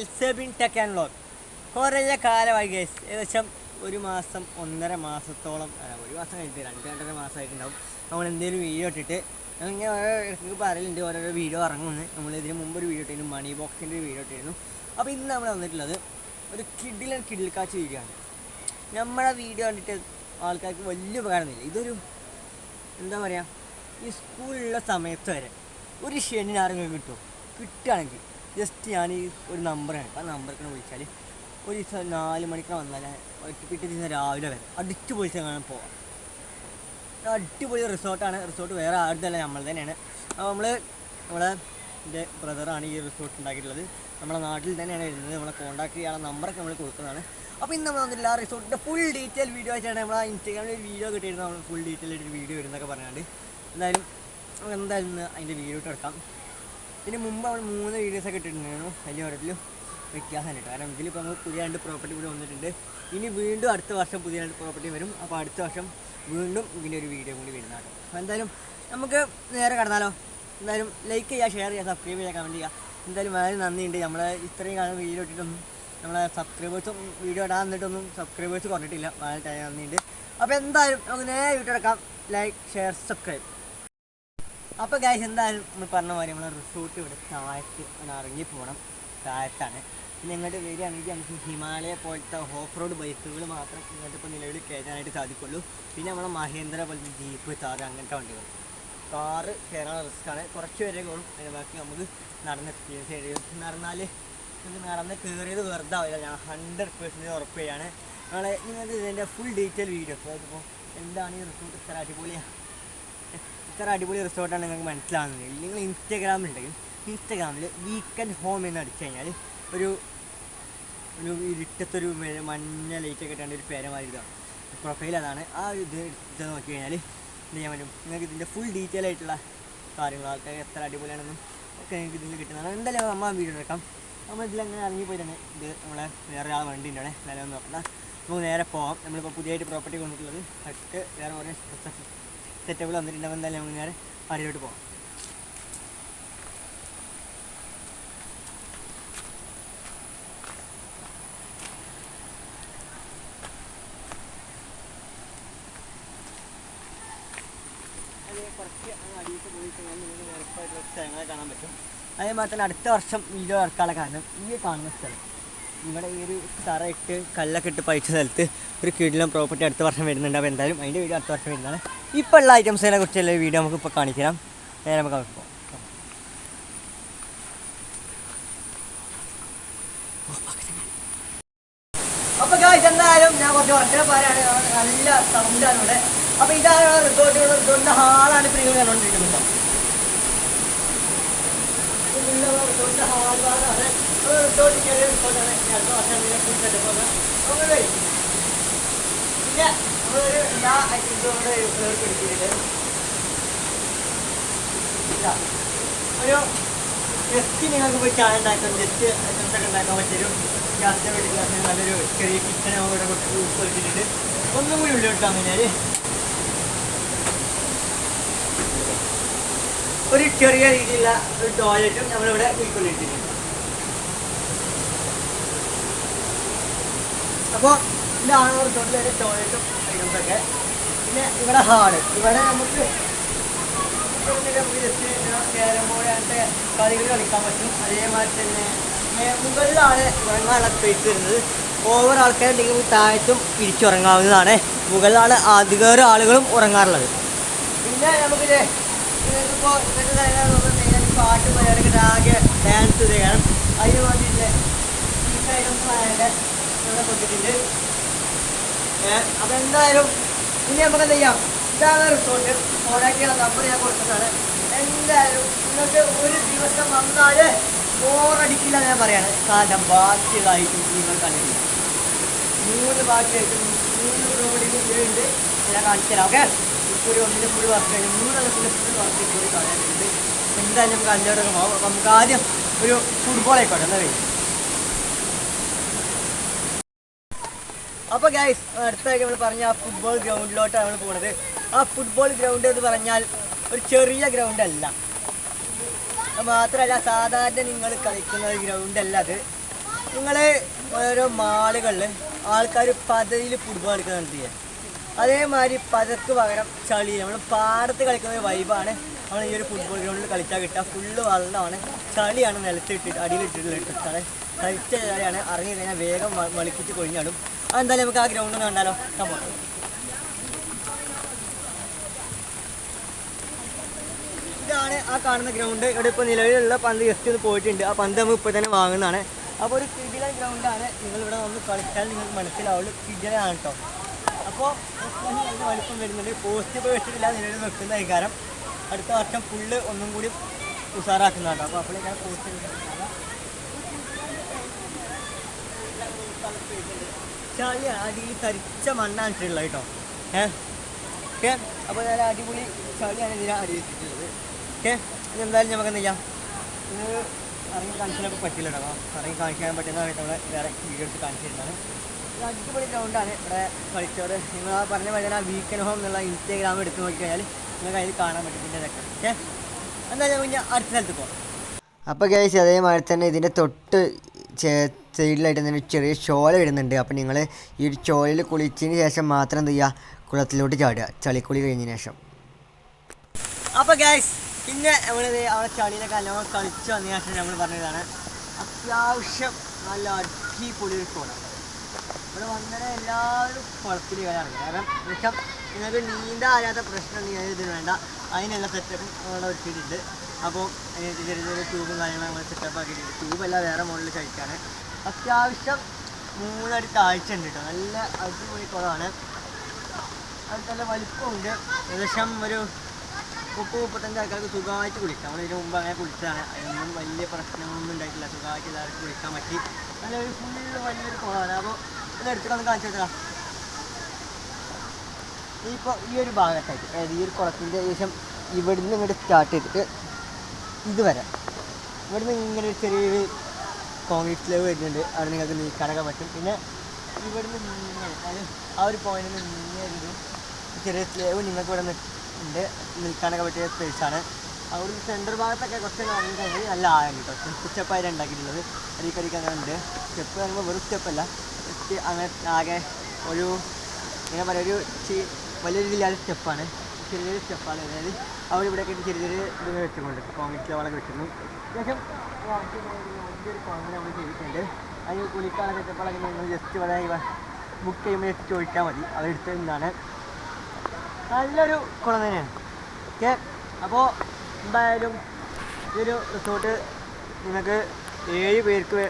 Back to my Sebin tech and lock കുറേ കാലമായി guys ഏകദേശം ഒരു മാസം ഒന്നര മാസത്തോളം ഒരു മാസം കഴിഞ്ഞിട്ട് രണ്ട് രണ്ടര മാസമായിട്ടുണ്ടാവും. നമ്മൾ എന്തെങ്കിലും വീഡിയോ ഇട്ടിട്ട് ഇങ്ങനെ ഓരോ ഇടയ്ക്ക് പറയലുണ്ട് ഓരോരോ വീഡിയോ ഇറങ്ങുന്നു. നമ്മൾ ഇതിന് മുമ്പ് ഒരു വീഡിയോ ഇട്ടിരുന്നു മണി ബോക്സിന്റെ ഒരു വീഡിയോ ഇട്ടിരുന്നു. അപ്പോൾ ഇന്ന് നമ്മൾ വന്നിട്ടുള്ളത് ഒരു കിഡിലൻ കിഡിൽ കാച്ച് വീഡിയോ ആണ് നമ്മുടെ വീഡിയോ കണ്ടിട്ട് ആൾക്കാർക്ക് വലിയ ഉപകാരമൊന്നുമില്ല. ഇതൊരു എന്താ പറയുക ഈ സ്കൂളിലുള്ള സമയത്ത് വരെ ഒരു ശനി ആരെങ്കിലും കിട്ടുമോ കിട്ടുകയാണെങ്കിൽ ജസ്റ്റ് ഞാൻ ഒരു നമ്പറാണ്. ആ നമ്പറിൽ വിളിച്ചാൽ ഒരു ദിവസം നാല് മണിക്ക് വന്നാൽ പിറ്റേ ദിവസം രാവിലെ വരെ. അടിച്ചു പൊളിച്ച് കാണാൻ പോവാം. ഒരു അടിപൊളി റിസോർട്ടാണ്. റിസോർട്ട് വേറെ ആരുതല്ല നമ്മൾ തന്നെയാണ്. അപ്പോൾ നമ്മൾ നമ്മളെ എന്റെ ബ്രദറാണ് ഈ റിസോർട്ട് ഉണ്ടാക്കിയിട്ടുള്ളത്. നമ്മുടെ നാട്ടിൽ തന്നെയാണ് വരുന്നത്. നമ്മളെ കോൺടാക്ട് ചെയ്യാനുള്ള നമ്പറൊക്കെ നമ്മൾ കൊടുക്കുന്നതാണ്. അപ്പോൾ ഇന്ന് നമ്മൾ വന്നില്ല ആ റിസോർട്ടിന്റെ ഫുൾ ഡീറ്റെയിൽ വീഡിയോ ആയിട്ടാണ് നമ്മൾ ആ ഇൻസ്റ്റാഗ്രാമിൽ ഒരു വീഡിയോ കിട്ടിയിരുന്നു നമ്മൾ ഫുൾ ഡീറ്റെയിൽ ആയിട്ട് വീഡിയോ വരുന്നൊക്കെ പറഞ്ഞാണ്ട്. എന്തായാലും നമുക്ക് എന്തായാലും അതിന്റെ വീഡിയോ ഇട്ട് എടുക്കാം ഇതിന് മുമ്പ് നമ്മൾ മൂന്ന് വീഡിയോസൊക്കെ ഇട്ടിട്ടുണ്ടായിരുന്നു. അതിൽ ഓരോത്തിലും വ്യത്യാസം കേട്ടോ. കാരണം ഇതിലിപ്പോൾ നമുക്ക് പുതിയ രണ്ട് പ്രോപ്പർട്ടി കൂടി വന്നിട്ടുണ്ട്. ഇനി വീണ്ടും അടുത്ത വർഷം പുതിയ രണ്ട് പ്രോപ്പർട്ടി വരും. അപ്പോൾ അടുത്ത വർഷം വീണ്ടും ഇതിന്റെ ഒരു വീഡിയോ കൂടി വരുന്നതാണ് അപ്പോൾ എന്തായാലും നമുക്ക് നേരെ കടന്നാലോ? എന്തായാലും ലൈക്ക് ചെയ്യുക ഷെയർ ചെയ്യുക സബ്സ്ക്രൈബ് ചെയ്യുക കമന്റ് ചെയ്യുക. എന്തായാലും വളരെ നന്ദിയുണ്ട്. നമ്മൾ ഇത്രയും കാലം വീഡിയോ ഇട്ടിട്ടൊന്നും നമ്മളെ സബ്സ്ക്രൈബേഴ്സും വീഡിയോ ഇടാൻ എന്നിട്ടൊന്നും സബ്സ്ക്രൈബേഴ്സ് കുറഞ്ഞിട്ടില്ല. വളരെ നന്ദിയുണ്ട്. അപ്പോൾ എന്തായാലും നമുക്ക് നേരെ വീട്ടിലെടുക്കാം ലൈക്ക് ഷെയർ സബ്സ്ക്രൈബ് അപ്പോൾ ഗൈസ് എന്തായാലും നമ്മൾ പറഞ്ഞ പോലെ നമ്മളെ റിസോർട്ട് ഇവിടെ താഴത്ത് ഇറങ്ങി പോകണം താഴത്താണ്. പിന്നെ ഇങ്ങോട്ട് വരികയാണെങ്കിൽ നമുക്ക് ഹിമാലയ പോലത്തെ ഓഫ് റോഡ് ബൈക്കുകൾ മാത്രം ഇങ്ങോട്ട് ഇപ്പോൾ നിലവിൽ കയറ്റാനായിട്ട് സാധിക്കുള്ളൂ. പിന്നെ നമ്മളെ മഹേന്ദ്ര പോലത്തെ ജീപ്പ് താറ് അങ്ങനത്തെ വണ്ടികൾ കാറ് കയറാൻ റിസ്ക്കാണ് കുറച്ച് പേരെ കൂടും അതിന് ബാക്കി നമുക്ക് നടന്ന് എക്സ്പീരിയൻസ് നടന്നാൽ നമുക്ക് നടന്ന് കയറിയത് വെറുതെ ആവില്ല. ഞാൻ ഹൺഡ്രഡ് പെർസെന്റേജ് ഉറപ്പ് ചെയ്യാണ്. ഇതിന്റെ ഫുൾ ഡീറ്റെയിൽ വീഡിയോ ഇപ്പോൾ എന്താണ് ഈ റിസോർട്ട് ഇത്ര അടിപൊളിയാണ് ഇത്ര അടിപൊളി റിസോർട്ടാണ് നിങ്ങൾക്ക് മനസ്സിലാവുന്നത്. നിങ്ങൾ ഇൻസ്റ്റാഗ്രാമിൽ ഉണ്ടെങ്കിൽ ഇൻസ്റ്റാഗ്രാമിൽ വീക്കെൻഡ് ഹോം എന്ന് അടിച്ചു കഴിഞ്ഞാൽ ഒരു ഒരു ഇരുട്ടത്തൊരു മഞ്ഞ ലൈറ്റ് ഒക്കെ ഇട്ടാണ്ട് ഒരു പേരമാതിരി ഇതാണ്. പ്രൊഫൈൽ അതാണ്. ആ ഒരു ഇത് എടുത്ത് നോക്കി കഴിഞ്ഞാൽ എന്ത് ചെയ്യാൻ പറ്റും? നിങ്ങൾക്ക് ഇതിന്റെ ഫുൾ ഡീറ്റെയിൽ ആയിട്ടുള്ള കാര്യങ്ങൾ ആൾക്കാർ എത്ര അടിപൊളിയാണെന്നും ഒക്കെ നിങ്ങൾക്ക് ഇതിൽ കിട്ടുന്നതാണ്. എന്തായാലും നമ്മൾ ആ വീഡിയോ എടുക്കാം. നമ്മൾ ഇതിലങ്ങനെ ഇറങ്ങി പോയിട്ടാണ് ഇത് നമ്മളെ വേറെ ഒരാൾ വണ്ടി ഉണ്ട് അവിടെ നിലം നോക്കണ്ട. നമുക്ക് നേരെ പോകാം നമ്മളിപ്പോൾ പുതിയതായിട്ട് പ്രോപ്പർട്ടി കൊണ്ടിട്ടുള്ളത് അടുത്ത് വേറെ കുറേ സെറ്റപ്പുകൾ വന്നിട്ടുണ്ടാവും എന്തായാലും നമുക്ക് നേരെ പാടിയിലോട്ട് പോകാം അതേ കുറച്ച് അങ്ങ് അടിയിട്ട് പോയി കഴിഞ്ഞാൽ നിങ്ങൾക്ക് സ്ഥലങ്ങളെ കാണാൻ പറ്റും. അതേമാതിരി തന്നെ അടുത്ത വർഷം വീഡിയോ ഇറക്കാനുള്ള കാരണം ഈ കാണുന്ന സ്ഥലം. ഇവിടെ ഈ ഒരു തറ ഇട്ട് കല്ലൊക്കെ ഇട്ട് പഴിച്ച സ്ഥലത്ത് ഒരു കീഴിലും പ്രോപ്പർട്ടി അടുത്ത വർഷം വരുന്നുണ്ട്. അപ്പോൾ എന്തായാലും അതിന്റെ വീഡിയോ അടുത്ത വർഷം വരുന്നതാണ്. ഇപ്പോൾ ഉള്ള ഐറ്റംസിനെ കുറിച്ചുള്ള വീഡിയോ നമുക്ക് ഇപ്പോൾ കാണിക്കാം. നേരെ നമുക്ക് അവിടെ പോകാം എന്തായാലും ഞാൻ കുറച്ച് വർഷനെ പറയാണ് നല്ല സൗണ്ടാണ് ഇവിടെ. അപ്പൊ ഇതാണ് റിസോർട്ട് റിസോർട്ടിന്റെ ഹാളാണ് ഇപ്പൊ നിങ്ങൾ കണ്ടോണ്ടിരിക്കുന്നത് റിസോർട്ടിന്റെ ഹാളാണ് റിസോർട്ടിൽ ചെറിയ റിസോർട്ടാണ് അടുത്ത വർഷം പിന്നെ ഒരു ജസ്റ്റ് നിങ്ങൾക്ക് പോയി ചായ ഉണ്ടാക്കാൻ ജസ്റ്റ് ഐറ്റംസൊക്കെ ഉണ്ടാക്കാൻ പറ്റിയൊരു ഗ്യാസിന്റെ വീട്ടിൽ നല്ലൊരു ചെറിയ കിച്ചൺ ഇവിടെ ഉൾപ്പെടുത്തിയിട്ടുണ്ട് ഒന്നും കൂടി ഉള്ളു മതി ഒരു ചെറിയ രീതിയിലുള്ള ഒരു ടോയ്ലറ്റും നമ്മളിവിടെ ഉൾക്കൊള്ളിട്ടിട്ടുണ്ട് അപ്പോൾ ഇതാണ് ഒരു ടോയ്ലറ്റും ഒക്കെ. പിന്നെ ഇവിടെ ഹാൾ. ഇവിടെ നമുക്ക് ക്യാരം ബോർഡ് അങ്ങനത്തെ കളികൾ കളിക്കാൻ പറ്റും. അതേമാതിരി തന്നെ മുകളിലാണ് ഉറങ്ങാനുള്ള സ്പേസ് വരുന്നത്. ഓവർ ആൾക്കാരുണ്ടെങ്കിൽ താഴത്തും ഇരിച്ചുറങ്ങാവുന്നതാണ് മുകളിലാണ് അധികം ആളുകളും ഉറങ്ങാറുള്ളത്. പിന്നെ നമുക്ക് നിങ്ങൾക്കിപ്പോൾ ഇന്നത്തെ സ്ഥലങ്ങളിൽ മെയിനായിട്ട് പാട്ട് പരിപാടിയൊക്കെ ആകെ ഡാൻസ് ചെയ്യണം. അതിന് വേണ്ടിയിട്ട് ഇവിടെ കൊടുത്തിട്ടുണ്ട് അപ്പം എന്തായാലും ഇനി നമുക്ക് എന്താ ചെയ്യാം? ഇതാണ് റിസോർട്ട് കോടാക്കിയുള്ള നമ്പർ ഞാൻ കൊടുത്തതാണ് എന്തായാലും നിങ്ങൾക്ക് ഒരു ദിവസം വന്നാൽ ബോറടിക്കില്ല ഞാൻ പറയാണ്. കാരണം ബാക്കിയുള്ള ഐറ്റംസ് നിങ്ങൾ കണ്ടിട്ടില്ല മൂന്ന് ബാക്കി ഐറ്റം മൂന്ന് റോഡിൽ ഉണ്ട് ഞാൻ കാണിച്ചു തരാം ഓക്കെ? ഇപ്പോൾ ഒരു ഒന്നിന് ഫുൾ വർക്ക് കഴിഞ്ഞു മൂന്നെണ്ണത്തിന്റെ ഫുൾ വർക്ക് കൂടി കളയാനുണ്ട് എന്തായാലും നമുക്ക് പോകാം നമുക്ക് ആദ്യം ഒരു ഫുട്ബോൾ ആയിക്കോട്ടെ എന്താ കഴിയും അപ്പോൾ ഗൈസ് അടുത്തായിട്ട് നമ്മൾ പറഞ്ഞ ആ ഫുട്ബോൾ ഗ്രൗണ്ടിലോട്ടാണ് നമ്മൾ പോണത്. ആ ഫുട്ബോൾ ഗ്രൗണ്ട് എന്ന് പറഞ്ഞാൽ ഒരു ചെറിയ ഗ്രൗണ്ട് അല്ല. മാത്രമല്ല സാധാരണ നിങ്ങൾ കളിക്കുന്ന ഒരു ഗ്രൗണ്ട് അല്ല അത്. നിങ്ങൾ ഓരോ മാളുകളിൽ ആൾക്കാർ പതയിൽ ഫുട്ബോൾ കളിക്കുന്നുണ്ട് അതേമാതിരി പതക്ക് പകരം ചളി നമ്മൾ പാടത്ത് കളിക്കുന്ന ഒരു വൈബാണ് നമ്മൾ ഈ ഒരു ഫുട്ബോൾ ഗ്രൗണ്ടിൽ കളിച്ചാൽ കിട്ടുക. ഫുള്ള് വെള്ളമാണ്. ചളിയാണ് നിലത്തിട്ടിട്ട് അടിയിലിട്ടിട്ടുള്ള ഇട്ടിട്ടാണ് കളിച്ച ചളിയാണ്. ഇറങ്ങി കഴിഞ്ഞാൽ വേഗം വളിപ്പിച്ച് കൊഴിഞ്ഞാടും. അതെന്തായാലും നമുക്ക് ആ ഗ്രൗണ്ട് ഒന്ന് കണ്ടാലോ? കമ്മോ ഇതാണ് ആ കാണുന്ന ഗ്രൗണ്ട് ഇവിടെ ഇപ്പോൾ നിലവിലുള്ള പന്ത് ജസ്റ്റ് ഒന്ന് പോയിട്ടുണ്ട്. ആ പന്ത് നമുക്ക് ഇപ്പോൾ തന്നെ വാങ്ങുന്നതാണ്. അപ്പോൾ ഒരു കിടിലൻ ഗ്രൗണ്ടാണ് നിങ്ങൾ ഇവിടെ വന്ന് കളിച്ചാൽ നിങ്ങൾക്ക് മനസ്സിലാവുള്ളൂ കിടിലാണ് കേട്ടോ അപ്പോൾ വലിപ്പം വരുന്നുണ്ട്. പോസ്റ്റ് ഇപ്പോൾ വെച്ചിട്ടില്ല നിലവിൽ വെക്കുന്ന വികാരം അടുത്ത വർഷം ഫുള്ള് ഒന്നും കൂടി ഉഷാറാക്കുന്നതാണ് അപ്പോൾ അപ്പോഴേക്കാണ് പോസ്റ്റ് ചളിയാണ് അടിയിൽ തരിച്ച മണ്ണാണ് ഇട്ടിട്ടുള്ളത് കേട്ടോ. ഏഹ് ഓക്കെ അപ്പോൾ നല്ല അടിപൊളി ചളിയാണ് ഇതിനെ അടിയിട്ടിട്ടുള്ളത് ഓക്കെ എന്തായാലും നമുക്ക് എന്താ ചെയ്യാം ഇത് ഇറങ്ങി കാണിച്ചാലൊക്കെ പറ്റില്ല കേട്ടോ. ഇറങ്ങി കാണിക്കാൻ പറ്റുന്നതായിട്ട് നമ്മൾ വേറെ വീഡിയോ എടുത്ത് കാണിച്ചു തരുന്നതാണ്. ഇത് അടിപൊളി ഗ്രൗണ്ടാണ് ഇവിടെ കളിച്ചവർ നിങ്ങൾ ആ പറഞ്ഞ പോലെ ആ വീക്കൻ ഹോം എന്നുള്ള ഇൻസ്റ്റാഗ്രാം എടുത്ത് നോക്കിക്കഴിഞ്ഞാൽ നിങ്ങൾക്ക് അതിൽ കാണാൻ പറ്റും. ഇതിന്റെ ഇതൊക്കെ. ഓക്കെ എന്തായാലും ഞാൻ അടുത്ത സ്ഥലത്ത് പോകാം അപ്പോൾ കേസ് അതേമാതിരി തന്നെ ഇതിന്റെ തൊട്ട് സൈഡിലായിട്ട് തന്നെ ചെറിയ ചോല വരുന്നുണ്ട് അപ്പോൾ നിങ്ങൾ ഈ ഒരു ചോലയിൽ കുളിച്ചതിന് ശേഷം മാത്രം എന്ത് ചെയ്യുക കുളത്തിലോട്ട് ചാടുക. ചളിക്കുളി കഴിഞ്ഞതിന് ശേഷം. അപ്പോൾ ഗ്യാസ് പിന്നെ നമ്മളിത് അവിടെ ചളിയിലൊക്കെ നല്ലോണം കളിച്ച് വന്നതിന് ശേഷം നമ്മൾ പറഞ്ഞതാണ് അത്യാവശ്യം നല്ല അടിപൊളി ഒരു കുളം ഇവിടെ വന്നത് എല്ലാവരും കുളത്തിൽ കയറാണ് കാരണം പക്ഷേ നിങ്ങൾക്ക് നീന്താൻ അറിയാത്ത പ്രശ്നം നീ ഇതിന് വേണ്ട. അതിനുള്ള സെറ്റപ്പും അവിടെ വെച്ചിട്ടുണ്ട് അപ്പോൾ അതിനകത്ത് ചെറിയ ചെറിയ ട്യൂബും കാര്യങ്ങളും നമ്മൾ സെറ്റപ്പ് ആക്കിയിട്ടുണ്ട് ട്യൂബല്ല വേറെ മുകളിൽ കഴിക്കാണ് അത്യാവശ്യം മൂന്നടി താഴ്ച ഉണ്ട് കേട്ടോ. നല്ല അടിപൊളി കുളമാണ് അത് നല്ല വലിപ്പമുണ്ട്. ഏകദേശം ഒരു മുപ്പത് മുപ്പത്തഞ്ച് ആൾക്കാർക്ക് സുഖമായിട്ട് കുളിക്കാം. നമ്മൾ ഇതിന് മുമ്പ് അങ്ങനെ കുളിച്ചതാണ്. അതിനൊന്നും വലിയ പ്രശ്നങ്ങളൊന്നും ഉണ്ടായിട്ടില്ല. സുഖമായിട്ട് എല്ലാവർക്കും കുളിക്കാൻ പറ്റി. നല്ലൊരു ഫുള്ള് വലിയൊരു കുളമാണ് അപ്പോൾ ഇത് എടുത്തിട്ടൊന്ന് കാണിച്ചു തരാം ഇപ്പോൾ ഈ ഒരു ഭാഗത്തായിട്ട് അതായത് ഈ ഒരു കുളത്തിന്റെ ഏകദേശം ഇവിടുന്ന് ഇങ്ങോട്ട് സ്റ്റാർട്ട് ചെയ്തിട്ട് ഇതുവരെ. ഇവിടുന്ന് ഇങ്ങനെ ഒരു ചെറിയൊരു കോൺക്രീറ്റ് സ്ലേവ് വരുന്നുണ്ട്. അവിടെ നിങ്ങൾക്ക് നീക്കാനൊക്കെ പറ്റും. പിന്നെ ഇവിടുന്ന് ഇങ്ങനെ അതായത് ആ ഒരു പോയിന്റിൽ നിന്ന് ഇങ്ങനെ ചെറിയ സ്ലേവ് നിങ്ങൾക്ക് ഇവിടെ ഉണ്ട് നിൽക്കാനൊക്കെ പറ്റിയ സ്പേസാണ് അവിടെ സെന്റർ ഭാഗത്തൊക്കെ കുറച്ച് കഴിഞ്ഞാൽ നല്ല ആഴം കേട്ടോ. സ്റ്റെപ്പ് സ്റ്റെപ്പായിട്ട് ഉണ്ടാക്കിയിട്ടുള്ളത്. അരിക്കരിക്ക് അങ്ങനെ ഉണ്ട്. സ്റ്റെപ്പ് പറയുമ്പോൾ വെറും സ്റ്റെപ്പല്ല അങ്ങനെ ആകെ ഒരു എങ്ങനെ പറയുക ഒരു വലിയൊരു വലിയ രീതിയിലുള്ള സ്റ്റെപ്പാണ് ചെറിയ ചെറിയ സ്റ്റെപ്പാണ് അതായത് അവിടെ ഇവിടെയൊക്കെ ചെറിയ ചെറിയ ഇത് വെച്ചുകൊണ്ട് കോൺക്രീറ്റ് വളൊക്കെ വെച്ചിരുന്നു. ശേഷം വലിയൊരു കോൺക്രീറ്റ് നമ്മൾ ചെയ്തിട്ടുണ്ട്. അതിന് കുളിക്കാനൊക്കെ സ്റ്റെപ്പുകളൊക്കെ നിങ്ങൾ ജസ്റ്റ് ഇവിടെ ബുക്ക് ചെയ്യുമ്പോൾ ജസ്റ്റ് ചോദിച്ചാൽ മതി. അവരെടുത്ത് നിന്നാണ്. നല്ലൊരു കുളം തന്നെയാണ്. ഓക്കെ? അപ്പോൾ എന്തായാലും ഇതൊരു റിസോർട്ട് നിങ്ങൾക്ക് ഏഴ് പേർക്ക്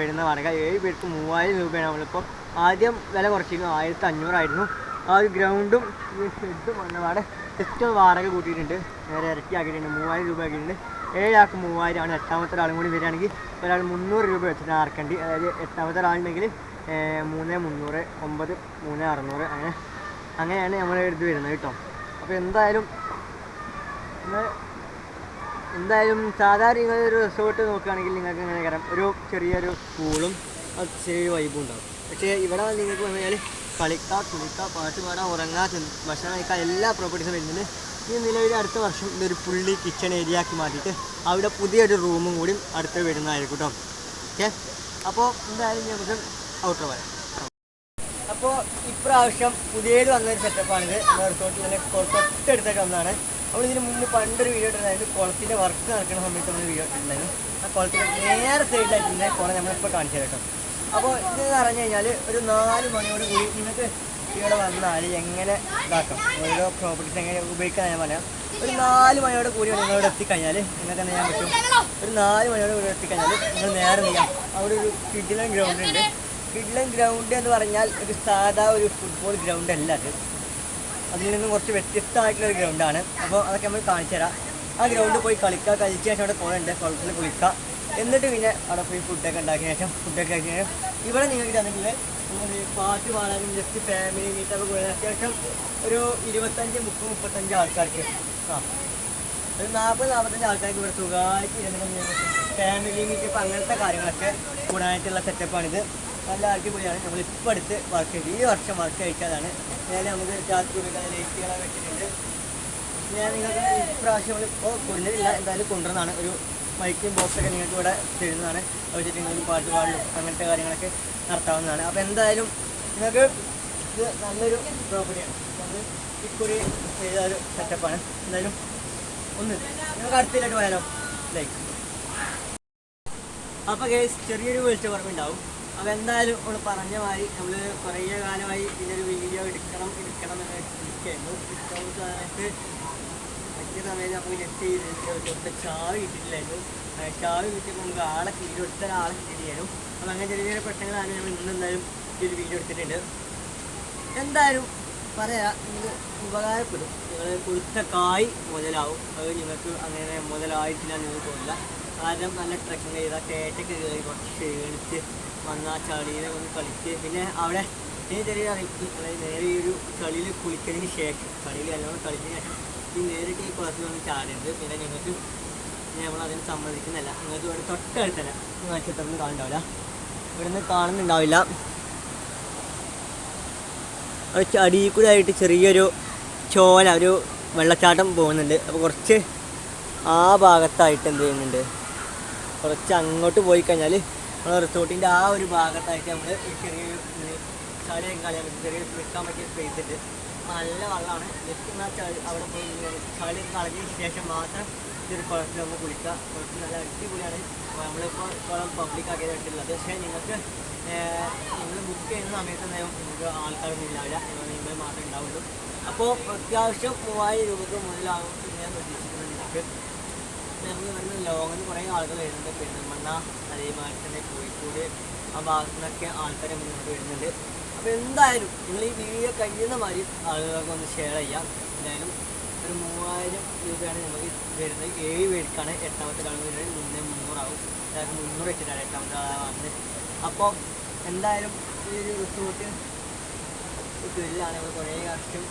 വരുന്ന വാടക. ഏഴ് പേർക്ക് മൂവായിരം രൂപയാണ് നമ്മളിപ്പോൾ ആദ്യം വില കുറച്ചിരുന്നു ആയിരത്തി അഞ്ഞൂറായിരുന്നു ആ ഒരു ഗ്രൗണ്ടും ഈ ഷെഡും വന്നപാടെ ജസ്റ്റ് ഒന്ന് വാടക കൂട്ടിയിട്ടുണ്ട്. നേരെ ഇരട്ടി ആക്കിയിട്ടുണ്ട്. മൂവായിരം രൂപ ആക്കിയിട്ടുണ്ട്. ഏഴാൾക്ക് മൂവായിരമാണ്. എട്ടാമത്തെ ഒരാളും കൂടി വരികയാണെങ്കിൽ ഒരാൾ മുന്നൂറ് രൂപ വെച്ചിട്ട് ആർക്കേണ്ടി അതായത് എട്ടാമത്തെ ഒരാളുണ്ടെങ്കിൽ മൂന്ന് മുന്നൂറ് ഒമ്പത് മൂന്ന് അറുന്നൂറ് അങ്ങനെ അങ്ങനെയാണ് നമ്മൾ ഇത് വരുന്നത് കേട്ടോ. അപ്പോൾ എന്തായാലും എന്തായാലും സാധാരണ നിങ്ങൾ ഒരു റിസോർട്ട് നോക്കുകയാണെങ്കിൽ നിങ്ങൾക്ക് ഇങ്ങനെ കയറാം ഒരു ചെറിയൊരു സ്കൂളും അത് ചെറിയ വൈബും ഉണ്ടാവും. പക്ഷേ ഇവിടെ നിങ്ങൾക്ക് വന്നു കഴിഞ്ഞാൽ കളിക്കുക കുളിക്കുക പാട്ട് പാടാൻ ഉറങ്ങാ തിന്ന് ഭക്ഷണം കഴിക്കാൻ എല്ലാ പ്രോപ്പർട്ടീസും വരുന്നുണ്ട്. ഈ നിലവിൽ അടുത്ത വർഷം ഇതൊരു പുള്ളി കിച്ചൺ ഏരിയ ആക്കി മാറ്റിയിട്ട് അവിടെ പുതിയൊരു റൂമും കൂടി അടുത്ത് വരുന്നതായിരിക്കും കേട്ടോ. ഓക്കെ അപ്പോൾ എന്തായാലും ഞാൻ നമുക്ക് ഔട്ടർ പറയാം അപ്പോൾ ഇപ്രാവശ്യം പുതിയത് വന്നൊരു സെറ്റപ്പാണിത് തന്നെ കൊ- തൊട്ടടുത്തൊക്കെ വന്നതാണ്. അപ്പോൾ ഇതിന് മുന്നേ പണ്ടൊരു വീഡിയോ ഇട്ടിട്ടുണ്ടായിരുന്നു. കുളത്തിന്റെ വർക്ക് നടക്കുന്ന സമയത്ത് നമ്മൾ വീഡിയോ ഇട്ടിട്ടുണ്ടായിരുന്നു. ആ കുളത്തിന്റെ നേരെ സൈഡിലായിട്ട് കുളം നമ്മളിപ്പോൾ കാണിച്ചു കേട്ടോ. അപ്പോൾ ഇത് പറഞ്ഞു കഴിഞ്ഞാൽ ഒരു നാല് മണിയോട് കൂടി നിങ്ങൾക്ക് ഇവിടെ വന്നാൽ എങ്ങനെ ഇതാക്കാം? ഓരോ പ്രോപ്പർട്ടീസ് എങ്ങനെ ഉപയോഗിക്കാൻ ഞാൻ പറയാം. ഒരു നാല് മണിയോട് കൂടി നിങ്ങളിവിടെ എത്തിക്കഴിഞ്ഞാൽ നിങ്ങൾക്ക് എന്ത് ചെയ്യാൻ പറ്റും? ഒരു നാല് മണിയോട് കൂടി എത്തിക്കഴിഞ്ഞാൽ നിങ്ങൾ നേരെ നീങ്ങാം അവിടെ ഒരു കിഡിലൻ ഗ്രൗണ്ട് ഉണ്ട്. കിഡ്ലൻ ഗ്രൗണ്ട് എന്ന് പറഞ്ഞാൽ ഒരു സാധാ ഒരു ഫുട്ബോൾ ഗ്രൗണ്ട് അല്ല അത്. അതിൽ നിന്നും കുറച്ച് വ്യത്യസ്തമായിട്ടുള്ള ഒരു ഗ്രൗണ്ടാണ് അപ്പോൾ അതൊക്കെ നമ്മൾ കാണിച്ചു തരാം ആ ഗ്രൗണ്ടിൽ പോയി കളിക്കുക കളിച്ച ശേഷം അവിടെ കുളമുണ്ട് കുളത്തിൽ കുളിക്കുക എന്നിട്ട് പിന്നെ അവിടെ പോയി ഫുഡൊക്കെ ഉണ്ടാക്കിയ ശേഷം ഫുഡൊക്കെ ആക്കിയ ശേഷം ഇവിടെ നിങ്ങൾക്ക് തന്നിട്ടുള്ള പാട്ട് പാടാനും ജസ്റ്റ് ഫാമിലി മീറ്റൊക്കെ പോയ അത്യാവശ്യം ഒരു ഇരുപത്തഞ്ച് മുപ്പത് മുപ്പത്തഞ്ച് ആൾക്കാർക്ക്. ആ. ഒരു നാൽപ്പത് നാൽപ്പത്തഞ്ച് ആൾക്കാർക്ക് ഇവിടെ സുഖമായിട്ട് ഇരുന്നിട്ട് ഫാമിലി മീറ്റ് ഇപ്പം അങ്ങനത്തെ കാര്യങ്ങളൊക്കെ കൂടാനായിട്ടുള്ള സെറ്റപ്പാണിത് നല്ല അടിപൊളിയാണ്. നമ്മൾ ഇപ്പോൾ അടുത്ത് വർക്ക് ചെയ്ത്. ഈ വർഷം വർക്ക് കഴിക്കാതാണ്. നേരെ നമുക്ക് രാത്രി ലൈറ്റുകളെ വെച്ചിട്ടുണ്ട്. ഞാൻ നിങ്ങൾക്ക് ഇപ്രാവശ്യം ഇപ്പോൾ കൊണ്ടുവരില്ല. എന്തായാലും കൊണ്ടുവരുന്നതാണ് ഒരു മൈക്കും ബോക്സൊക്കെ നിങ്ങൾക്ക് ഇവിടെ തരുന്നതാണ്. അത് വെച്ചിട്ട് നിങ്ങൾക്ക് പാട്ട് പാടലും അങ്ങനത്തെ കാര്യങ്ങളൊക്കെ നടത്താവുന്നതാണ്. അപ്പോൾ എന്തായാലും നിങ്ങൾക്ക് ഇത് നല്ലൊരു പ്രോപ്പർട്ടിയാണ് അത് ഇക്കുറി ചെയ്ത ഒരു സെറ്റപ്പാണ് എന്തായാലും ഒന്ന് നിങ്ങൾക്ക് അടുത്തില്ലായിട്ട് പോയാലോ? ലൈക്ക് അപ്പോൾ കേസ് ചെറിയൊരു വീഴ്ച കുറവുണ്ടാവും അപ്പോൾ എന്തായാലും നമ്മൾ പറഞ്ഞ മാതിരി നമ്മൾ കുറേ കാലമായി ഇതിനൊരു വീഡിയോ എടുക്കണം എടുക്കണം എന്ന് ഇരിക്കുകയായിരുന്നു ഇഷ്ടം സമയത്ത് പറ്റിയ സമയത്ത് നമുക്ക് നെറ്റ് ചെയ്ത് ഒറ്റ ചാവി കിട്ടിയിട്ടില്ലായിരുന്നു. ചാവി കിട്ടിയപ്പോൾ നമുക്ക് ആളെ കിട്ടി ഒറ്റ ആളെ കിട്ടിയിട്ടായിരുന്നു അപ്പോൾ അങ്ങനെ ചെറിയ ചെറിയ പ്രശ്നങ്ങളാണ് നമ്മൾ ഇന്ന് എന്തായാലും ഈ ഒരു വീഡിയോ എടുത്തിട്ടുണ്ട്. എന്തായാലും പറയാ നിങ്ങൾക്ക് ഉപകാരപ്പെടും. നിങ്ങൾ കൊടുത്ത കായ് മുതലാവും. അത് നിങ്ങൾക്ക് അങ്ങനെ മുതലായിട്ടില്ല എന്ന് തോന്നില്ല. കാരണം നല്ല ട്രക്കിങ് ചെയ്താൽ കേട്ടൊക്കെ കയറി കുറച്ച് ക്ഷീണിച്ച് വന്ന ആ ചളിയിലെ ഒന്ന് കളിച്ച്. പിന്നെ അവിടെ ഇനി ചെറിയ നേരെ ഈ ഒരു ചളിയിൽ കുളിക്കുന്നതിന് ശേഷം ചളിയിൽ നല്ലോണം കളിച്ചതിന് ശേഷം ഈ നേരിട്ട് ഈ കുളത്തിൽ വന്ന് ചാടരുത്. പിന്നെ നിങ്ങൾക്ക് ഞങ്ങൾ അതിന് സമ്മതിക്കുന്നില്ല. നിങ്ങൾക്ക് ഇവിടെ തൊട്ടടുത്തല്ല നക്ഷത്രമൊന്നും കാണുന്നുണ്ടാവില്ല ഇവിടുന്ന് കാണുന്നുണ്ടാവില്ല. അടിയിൽ കൂടെ ആയിട്ട് ചെറിയൊരു ചോല ഒരു വെള്ളച്ചാട്ടം പോകുന്നുണ്ട്. അപ്പോൾ കുറച്ച് ആ ഭാഗത്തായിട്ട് എന്ത് ചെയ്യുന്നുണ്ട്? കുറച്ച് അങ്ങോട്ട് പോയി കഴിഞ്ഞാൽ നമ്മൾ റിസോർട്ടിന്റെ ആ ഒരു ഭാഗത്തായിട്ട് നമ്മൾ ചെറിയൊരു ചളിയൊക്കെ കളിയാണ് ചെറിയ നിൽക്കാൻ പറ്റിയ സ്പേസ് ഉണ്ട് നല്ല വെള്ളമാണ്. ജസ്റ്റ് എന്നാൽ ചളി അവിടെ പോയി ചളി കളഞ്ഞതിന് ശേഷം മാത്രം ഇതൊരു കുളത്തിൽ നമ്മൾ കുളിക്കാം കുളത്തിൽ നല്ല അടിപൊളിയാണ്. നമ്മളിപ്പോൾ കുളം പബ്ലിക് ആക്കിയതായിട്ടുള്ളത് പക്ഷേ നിങ്ങൾക്ക് നിങ്ങൾ ബുക്ക് ചെയ്യുന്ന സമയത്ത് നിങ്ങൾക്ക് ആൾക്കാരൊന്നും ഉണ്ടാവില്ല നിങ്ങൾ മാത്രമേ ഉണ്ടാവുള്ളൂ. അപ്പോൾ അത്യാവശ്യം മൂവായിരം രൂപയ്ക്ക് മുതലാകും ഞാൻ പ്രതീക്ഷിക്കുന്നത് നിങ്ങൾക്ക്. നമുക്ക് ഇവിടുന്ന് ലോങ്ങിൽ നിന്ന് കുറേ ആളുകൾ വരുന്നുണ്ട്. പെരുന്തൽമണ്ണ അതേമാതിരി തന്നെ കോഴിക്കോട് ആ ഭാഗത്തു നിന്നൊക്കെ ആൾക്കാർ മുന്നോട്ട് വരുന്നുണ്ട്. അപ്പോൾ എന്തായാലും നിങ്ങൾ ഈ വീഡിയോ കഴിയുന്ന മാതിരി ആളുകൾക്ക് ഒന്ന് ഷെയർ ചെയ്യാം. എന്തായാലും ഒരു മൂവായിരം രൂപയാണ് നമുക്ക് വരുന്നത്. ഏഴ് പേർക്കാണ് എട്ടാമത്തെ കാണുന്ന വരുന്നത്. മുന്നേ മുന്നൂറാവും. അതായത് മുന്നൂറ് വെച്ചിട്ടാണ് എട്ടാമത്തെ ആളെ വന്നത്. അപ്പോൾ എന്തായാലും ഈ ഒരു റിസോർട്ട് തൊഴിലാണ് നമ്മൾ കുറേ വർഷം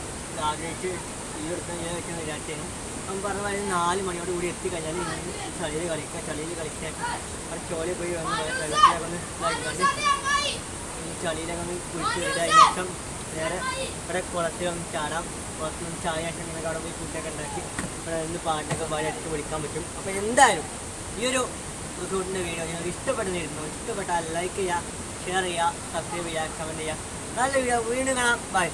ആഗ്രഹിച്ച് ഈ എടുക്കാൻ ഞാൻ വെച്ചാൽ വിചാരിച്ചേനും. അപ്പം പറഞ്ഞ മാതിരി നാല് മണിയോട് കൂടി എത്തിക്കഴിഞ്ഞാൽ നിങ്ങൾ ചളിയിൽ കളിക്കുക ചളിയിൽ കളിക്കാൻ അവിടെ ചോലയിൽ പോയി വന്ന് വെള്ളത്തിലൊക്കെ ഒന്ന് ഇതാക്കിക്കാണ്ട് ചളിയിലൊക്കെ കുളിച്ച് അതിന് ശേഷം നേരെ ഇവിടെ കുളത്തിൽ ഒന്ന് ചാടാം. കുളത്തിൽ ചായ ശേഷം നിങ്ങൾക്ക് അവിടെ പോയി ഫുഡൊക്കെ ഉണ്ടാക്കി ഇവിടെ നിന്ന് പാട്ടൊക്കെ പാടി അടിച്ച് വിളിക്കാൻ പറ്റും. അപ്പോൾ എന്തായാലും ഈ ഒരു റിസോർട്ടിന്റെ വീഡിയോ നിങ്ങൾക്ക് ഇഷ്ടപ്പെടുന്നിരുന്നു ഇഷ്ടപ്പെട്ടാൽ ലൈക്ക് ചെയ്യുക ഷെയർ ചെയ്യുക സബ്സ്ക്രൈബ് ചെയ്യുക കമന്റ് ചെയ്യുക. നല്ല വീഡിയോ വീണ്ടും കാണാം. ബൈ